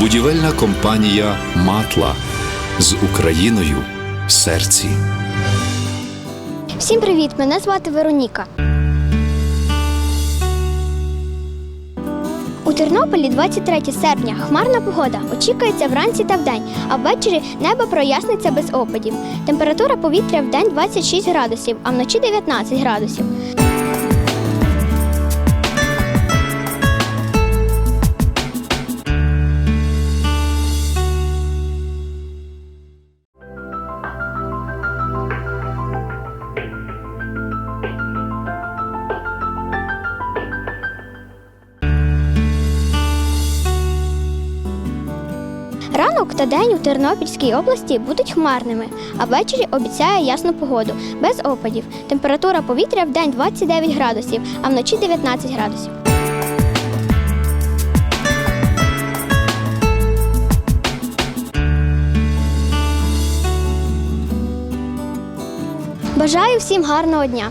Будівельна компанія Матла з Україною в серці. Всім привіт! Мене звати Вероніка. У Тернополі 23 серпня хмарна погода очікується вранці та вдень, а ввечері небо проясниться без опадів. Температура повітря вдень 26 градусів, а вночі 19 градусів. Ранок та день у Тернопільській області будуть хмарними, а ввечері обіцяє ясну погоду, без опадів. Температура повітря в день 29 градусів, а вночі 19 градусів. Бажаю всім гарного дня!